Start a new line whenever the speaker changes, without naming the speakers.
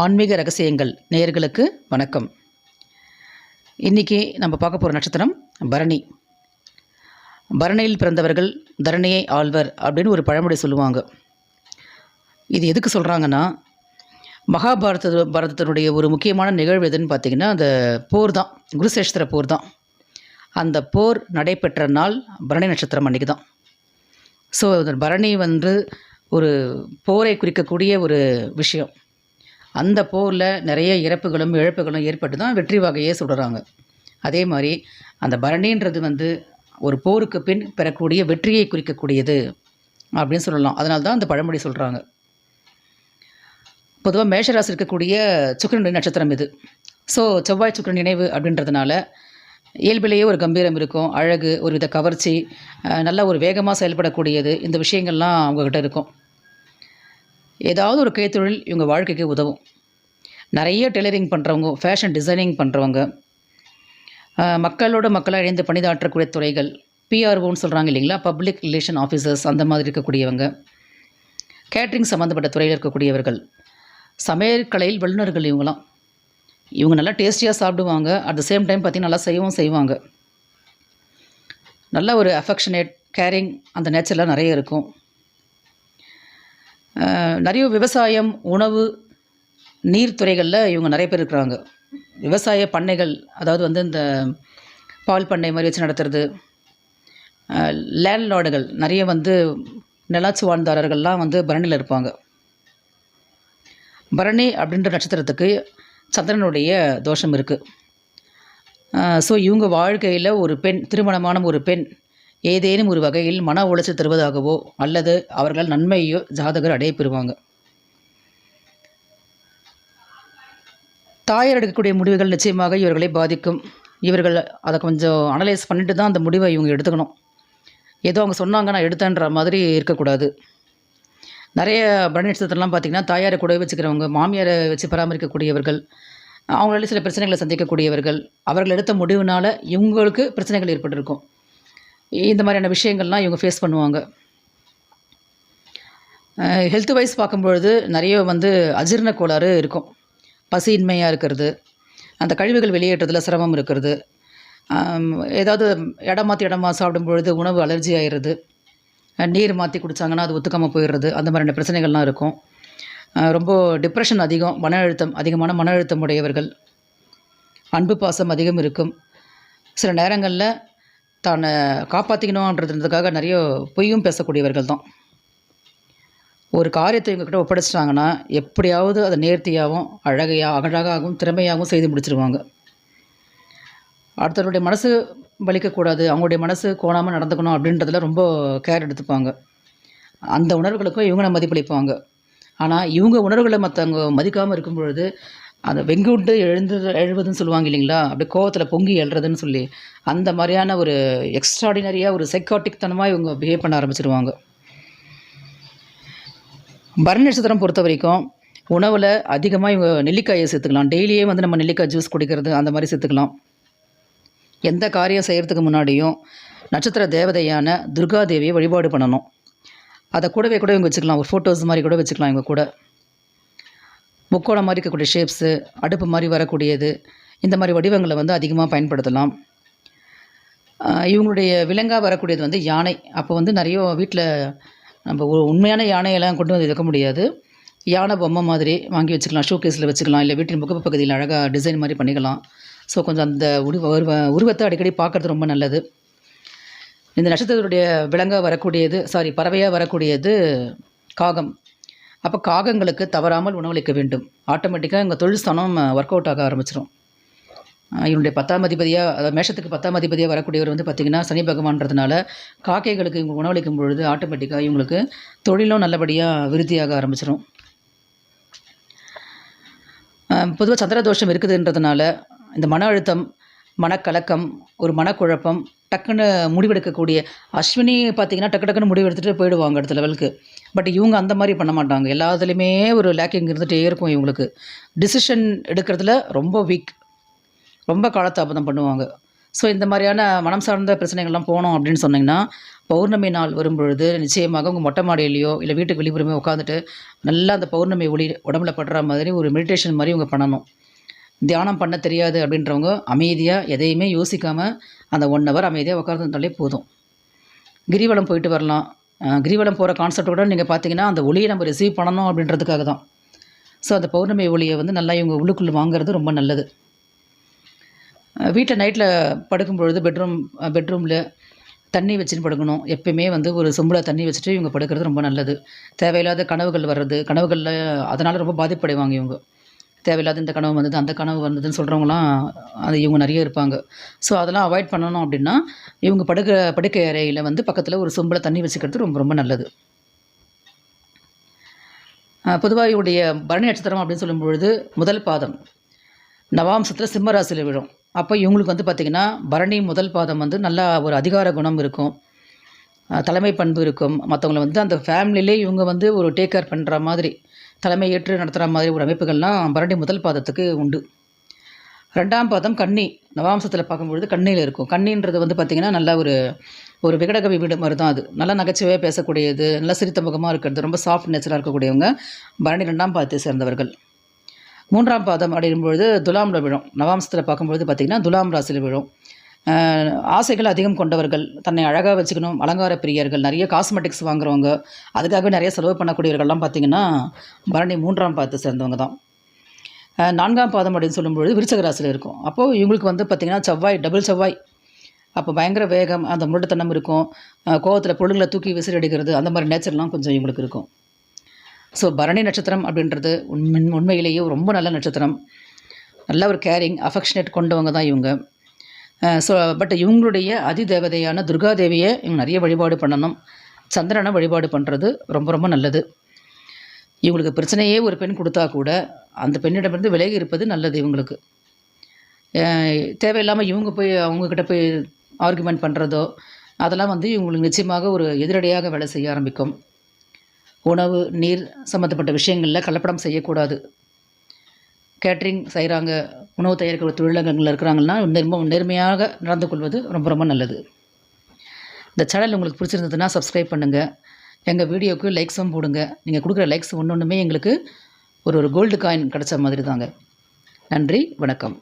ஆன்மீக ரகசியங்கள் நேயர்களுக்கு வணக்கம். இன்றைக்கி நம்ம பார்க்க போகிற நட்சத்திரம் பரணி. பரணியில் பிறந்தவர்கள் தரணியை ஆழ்வர் அப்படின்னு ஒரு பழமொழி சொல்லுவாங்க. இது எதுக்கு சொல்கிறாங்கன்னா மகாபாரத பாரதத்தினுடைய ஒரு முக்கியமான நிகழ்வு எதுன்னு பார்த்திங்கன்னா அந்த போர் தான் குருசேஷ்திர போர் தான். அந்த போர் நடைபெற்ற நாள் பரணி நட்சத்திரம் அன்றைக்கி தான். ஸோ பரணி வந்து ஒரு போரை குறிக்கக்கூடிய ஒரு விஷயம். அந்த போரில் நிறைய இறப்புகளும் இழப்புகளும் ஏற்பட்டு தான் வெற்றி வகையே சொல்கிறாங்க அதே மாதிரி அந்த பரணின்றது வந்து ஒரு போருக்கு பின் பெறக்கூடிய வெற்றியை குறிக்கக்கூடியது அப்படின்னு சொல்லலாம். அதனால தான் அந்த பழமொழி சொல்கிறாங்க பொதுவாக மேஷராசி இருக்கக்கூடிய சுக்கரனுடைய நட்சத்திரம் இது. ஸோ செவ்வாய் சுக்கிரன் நினைவு அப்படின்றதுனால இயல்பிலேயே ஒரு கம்பீரம் இருக்கும் அழகு ஒரு வித கவர்ச்சி நல்ல ஒரு வேகமாக செயல்படக்கூடியது இந்த விஷயங்கள்லாம் அவங்கக்கிட்ட இருக்கும். ஏதாவது ஒரு கைத்தொழில் இவங்க வாழ்க்கைக்கு உதவும். நிறைய டெய்லரிங் பண்ணுறவங்க ஃபேஷன் டிசைனிங் பண்ணுறவங்க மக்களோட மக்களாக இணைந்து பணிதாற்றக்கூடிய துறைகள் பிஆர்ஓன்னு சொல்கிறாங்க இல்லைங்களா? பப்ளிக் ரிலேஷன் ஆஃபீஸர்ஸ் அந்த மாதிரி இருக்கக்கூடியவங்க கேட்ரிங் சம்மந்தப்பட்ட துறையில் இருக்கக்கூடியவர்கள் சமையல் கலையில் வல்லுநர்கள் இவங்களாம் இவங்க நல்லா டேஸ்டியாக சாப்பிடுவாங்க. அட் த சேம் டைம் பார்த்திங்கன்னா நல்லா செய்யவும் செய்வாங்க. நல்ல ஒரு அஃபெக்ஷனேட் கேரிங் அந்த நேச்சர்லாம் நிறைய இருக்கும். நிறைய விவசாயம் உணவு நீர்த்துறைகளில் இவங்க நிறைய பேர் இருக்கிறாங்க. விவசாய பண்ணைகள் அதாவது வந்து இந்த பால் பண்ணை மாதிரி வச்சு நடத்துறது லேண்ட்லார்டுகள் நிறைய வந்து நிலாச்சு வாழ்ந்தாரர்கள்லாம் வந்து பரணியில் இருப்பாங்க. பரணி அப்படின்ற நட்சத்திரத்துக்கு சந்திரனுடைய தோஷம் இருக்குது ஸோ இவங்க வாழ்க்கையில் ஒரு பெண் திருமணமான ஒரு பெண் ஏதேனும் ஒரு வகையில் மன உளைச்சல் தருவதாகவோ அல்லது அவர்களால் நன்மையோ ஜாதகர் அடைய பெறுவாங்க. தாயார் எடுக்கக்கூடிய முடிவுகள் நிச்சயமாக இவர்களை பாதிக்கும். இவர்கள் அதை கொஞ்சம் அனலைஸ் பண்ணிட்டு தான் அந்த முடிவை இவங்க எடுத்துக்கணும். ஏதோ அவங்க சொன்னாங்க நான் எடுத்தேன்ற மாதிரி இருக்கக்கூடாது. நிறைய பரணி நட்சத்திரம்லாம் பார்த்திங்கன்னா தாயாரை கூட வச்சுக்கிறவங்க மாமியாரை வச்சு பராமரிக்கக்கூடியவர்கள் அவங்களால சில பிரச்சனைகளை சந்திக்கக்கூடியவர்கள் அவர்கள் எடுத்த முடிவுனால் இவங்களுக்கு பிரச்சனைகள் ஏற்பட்டிருக்கும். இந்த மாதிரியான விஷயங்கள்லாம் இவங்க ஃபேஸ் பண்ணுவாங்க. ஹெல்த் வைஸ் பார்க்கும்பொழுது நிறைய வந்து அஜீரண கோளாறு இருக்கும். பசியின்மையாக இருக்கிறது. அந்த கழிவுகள் வெளியேற்றத்தில் சிரமம் இருக்கிறது. ஏதாவது இடம் மாற்றி இடமா சாப்பிடும் பொழுது உணவு அலர்ஜி ஆயிடுறது. நீர் மாற்றி குடித்தாங்கன்னா அது ஒத்துக்காமல் போயிடுறது. அந்த மாதிரியான பிரச்சனைகள்லாம் இருக்கும். ரொம்ப டிப்ரெஷன் அதிகம் மன அழுத்தம் அதிகமான மன அழுத்தம் உடையவர்கள். அன்பு பாசம் அதிகம் இருக்கும். சில நேரங்களில் தன்னை காப்பாற்றிக்கணுன்றதுக்காக நிறைய பொய்யும் பேசக்கூடியவர்கள் தான். ஒரு காரியத்தை இவங்ககிட்ட ஒப்படைச்சிட்டாங்கன்னா எப்படியாவது அதை நேர்த்தியாகவும் அழகையாக அழகாகவும் திறமையாகவும் செய்து முடிச்சிருவாங்க. அடுத்தவருடைய மனசு வலிக்கக்கூடாது அவங்களுடைய மனசு கோணாமல் நடந்துக்கணும் அப்படின்றதுல ரொம்ப கேர் எடுத்துப்பாங்க. அந்த உணர்வுகளுக்கும் இவங்க மதிப்பளிப்பாங்க. ஆனால் இவங்க உணர்வுகளை மற்றவங்க மதிக்காமல் இருக்கும் பொழுது அந்த வெங்குண்டு எழுந்து எழுவதுன்னு சொல்லுவாங்க இல்லைங்களா? அப்படி கோவத்தில் பொங்கி எழுறதுன்னு சொல்லி அந்த மாதிரியான ஒரு எக்ஸ்ட்ராடினரியாக ஒரு சைக்காட்டிக் தனமாக இவங்க பிஹேவ் பண்ண ஆரம்பிச்சிருவாங்க. பரண நட்சத்திரம் பொறுத்த வரைக்கும் உணவில் அதிகமாக இவங்க நெல்லிக்காயை சேர்த்துக்கலாம். டெய்லியே வந்து நம்ம நெல்லிக்காய் ஜூஸ் குடிக்கிறது அந்த மாதிரி சேர்த்துக்கலாம். எந்த காரியம் செய்கிறதுக்கு முன்னாடியும் நட்சத்திர தேவதையான துர்கா தேவியை வழிபாடு பண்ணணும். அதை கூடவே கூட இவங்க வச்சுக்கலாம். ஒரு ஃபோட்டோஸ் மாதிரி கூட வச்சுக்கலாம் இவங்க கூட. முக்கோணம் மாதிரி இருக்கக்கூடிய ஷேப்ஸு அடுப்பு மாதிரி வரக்கூடியது இந்த மாதிரி வடிவங்களை வந்து அதிகமாக பயன்படுத்தலாம். இவங்களுடைய விலங்காக வரக்கூடியது வந்து யானை. அப்போ வந்து நிறைய வீட்டில் நம்ம உண்மையான யானையெல்லாம் கொண்டு வந்து வைக்க முடியாது. யானை பொம்மை மாதிரி வாங்கி வச்சுக்கலாம் ஷோ கேஸில் வச்சுக்கலாம் இல்லை வீட்டின் முகப்பு பகுதியில் அழகாக டிசைன் மாதிரி பண்ணிக்கலாம். ஸோ கொஞ்சம் அந்த உருவ உருவ உருவத்தை அடிக்கடி பார்க்குறது ரொம்ப நல்லது. இந்த நட்சத்திரத்துடைய விலங்காக வரக்கூடியது சாரி பறவையாக வரக்கூடியது காகம். அப்போ காகங்களுக்கு தவறாமல் உணவளிக்க வேண்டும். ஆட்டோமேட்டிக்காக எங்கள் தொழில் ஸ்தானம் ஒர்க் அவுட் ஆக ஆரம்பிச்சிடும் இவனுடைய பத்தாம் அதிபதியாக அதாவது மேஷத்துக்கு பத்தாம் அதிபதியாக வரக்கூடியவர் வந்து பார்த்திங்கன்னா சனி பகவான்றதுனால காக்கைகளுக்கு இவங்க உணவளிக்கும் பொழுது ஆட்டோமேட்டிக்காக இவங்களுக்கு தொழிலும் நல்லபடியாக விருத்தியாக ஆரம்பிச்சிடும் பொதுவாக சந்திர தோஷம் இருக்குதுன்றதுனால இந்த மன அழுத்தம் மனக்கலக்கம் ஒரு மனக்குழப்பம் டக்குன்னு முடிவெடுக்கக்கூடிய அஸ்வினி பார்த்தீங்கன்னா டக்கு டக்குன்னு முடிவெடுத்துட்டு போயிடுவாங்க அடுத்த லெவலுக்கு பட் இவங்க அந்த மாதிரி பண்ண மாட்டாங்க. எல்லாத்துலேயுமே ஒரு லேக்கிங் இருந்துகிட்டே இருக்கும் இவங்களுக்கு. டிசிஷன் எடுக்கிறதுல ரொம்ப வீக் ரொம்ப காலத்தாபதம் பண்ணுவாங்க. ஸோ இந்த மாதிரியான மனம் சார்ந்த பிரச்சனைகள்லாம் போனோம் அப்படின்னு சொன்னிங்கன்னா பௌர்ணமி நாள் வரும்பொழுது நிச்சயமாக உங்கள் மொட்டை மாடியிலையோ இல்லை வீட்டுக்கு வெளிப்புறமே உட்காந்துட்டு நல்லா அந்த பௌர்ணமி ஒளி உடம்புல படுற மாதிரி ஒரு மெடிடேஷன் மாதிரி இவங்க பண்ணணும். தியானம் பண்ண தெரியாது அப்படின்றவங்க அமைதியாக எதையுமே யோசிக்காமல் அந்த ஒன் ஹவர் அமைதியாக உட்காந்துருந்தாலே போதும். கிரிவலம் போயிட்டு வரலாம். கிரிவலம் போகிற கான்செப்ட் கூட நீங்கள் பார்த்தீங்கன்னா அந்த ஒளியை நம்ம ரிசீவ் பண்ணணும் அப்படின்றதுக்காக தான் ஸோ அந்த பௌர்ணமி ஒளியை வந்து நல்லா இவங்க உள்ளுக்குள்ளே வாங்குறது ரொம்ப நல்லது. வீட்டில் நைட்டில் படுக்கும் பொழுது பெட்ரூம் பெட்ரூமில் தண்ணி வச்சுன்னு படுக்கணும். எப்பயுமே வந்து ஒரு சொம்பில் தண்ணி வச்சுட்டு இவங்க படுக்கிறது ரொம்ப நல்லது. தேவையில்லாத கனவுகள் வர்றது கனவுகளில் அதனால் ரொம்ப பாதிப்படைவாங்க இவங்க. தேவையில்லாத இந்த கனவு வந்தது அந்த கனவு வந்ததுன்னு சொல்கிறவங்களாம் அது இவங்க நிறைய இருப்பாங்க. ஸோ அதெல்லாம் அவாய்ட் பண்ணணும் அப்படின்னா இவங்க படுக்க படுக்கை அறையில் வந்து பக்கத்தில் ஒரு சொம்பில் தண்ணி வச்சுக்கிறது ரொம்ப ரொம்ப நல்லது. பொதுவாக இவருடைய பரணி நட்சத்திரம் அப்படின்னு சொல்லும் பொழுது முதல் பாதம். நவாம்சத்தில் சிம்மராசியில் விழும். அப்போ இவங்களுக்கு வந்து பார்த்திங்கன்னா பரணி முதல் பாதம் வந்து நல்லா ஒரு அதிகார குணம் இருக்கும். தலைமை பண்பு இருக்கும். மற்றவங்கள வந்து அந்த ஃபேமிலியிலே இவங்க வந்து ஒரு டேக் கேர் பண்ணுற மாதிரி தலைமை ஏற்று நடத்துகிற மாதிரி ஒரு அமைப்புகள்லாம் பரணி முதல் பாதத்துக்கு உண்டு. ரெண்டாம் பாதம் கன்னி. நவாம்சத்தில் பார்க்கும்பொழுது கண்ணியில் இருக்கும். கன்னின்றது வந்து பார்த்திங்கன்னா நல்ல ஒரு ஒரு விகடகவி வீடு மாதிரி தான் அது. நல்லா நகைச்சுவையாக பேசக்கூடியது நல்லா சிரித்த முகமாக இருக்கிறது ரொம்ப சாஃப்ட் நேச்சராக இருக்கக்கூடியவங்க பரணி ரெண்டாம் பாதத்தை சேர்ந்தவர்கள். மூன்றாம் பாதம் அப்படிங்கும்பொழுது துலாமில் விழும். நவாம்சத்தில் பார்க்கும்பொழுது பார்த்திங்கன்னா துலாம் ராசியில் விழும். ஆசைகள் அதிகம் கொண்டவர்கள் தன்னை அழகாக வச்சுக்கணும் அலங்கார பிரியர்கள் நிறைய காஸ்மெட்டிக்ஸ் வாங்குறவங்க அதுக்காகவே நிறைய செலவு பண்ணக்கூடியவர்கள்லாம் பார்த்திங்கன்னா பரணி மூன்றாம் பாதத்தை சேர்ந்தவங்க தான். நான்காம் பாதம் அப்படின்னு சொல்லும்பொழுது விருச்சக ராசியில் இருக்கும். அப்போது இவங்களுக்கு வந்து பார்த்திங்கன்னா செவ்வாய் டபுள் செவ்வாய். அப்போ பயங்கர வேகம் அந்த முரட்டுத்தனம் இருக்கும். கோவத்தில் பொருள்களை தூக்கி விசிறி அடிக்கிறது அந்த மாதிரி நேச்சர்லாம் கொஞ்சம் இவங்களுக்கு இருக்கும். ஸோ பரணி நட்சத்திரம் அப்படின்றது உண்மை உண்மையிலேயே ரொம்ப நல்ல நட்சத்திரம். நல்ல ஒரு கேரிங் அஃபெக்ஷனேட் கொண்டவங்க தான் இவங்க. ஸோ பட் இவங்களுடைய அதிதேவதையான துர்காதேவியை இவங்க நிறைய வழிபாடு பண்ணணும். சந்திரனை வழிபாடு பண்ணுறது ரொம்ப ரொம்ப நல்லது. இவங்களுக்கு பிரச்சனையே ஒரு பெண் கொடுத்தா கூட அந்த பெண்ணிடமிருந்து விலகி இருப்பது நல்லது இவங்களுக்கு. தேவையில்லாமல் இவங்க போய் அவங்கக்கிட்ட போய் ஆர்குமெண்ட் பண்ணுறதோ அதெல்லாம் வந்து இவங்களுக்கு நிச்சயமாக ஒரு எதிரடையாக வேலை செய்ய ஆரம்பிக்கும். உணவு நீர் சம்மந்தப்பட்ட விஷயங்களில் கலப்படம் செய்யக்கூடாது. கேட்ரிங் செய்கிறாங்க உணவு தயாரிக்கிற தொழிலகங்களில் இருக்கிறாங்கன்னா நேர்ம நேர்மையாக நடந்து கொள்வது ரொம்ப ரொம்ப நல்லது. இந்த சேனல் உங்களுக்கு பிடிச்சிருந்ததுன்னா சப்ஸ்கிரைப் பண்ணுங்கள் எங்கள் வீடியோவுக்கு லைக்ஸும் போடுங்க. நீங்கள் கொடுக்குற லைக்ஸ் ஒன்று ஒன்றுமே எங்களுக்கு ஒரு ஒரு கோல்டு காயின் கிடச்ச மாதிரி தாங்க நன்றி வணக்கம்.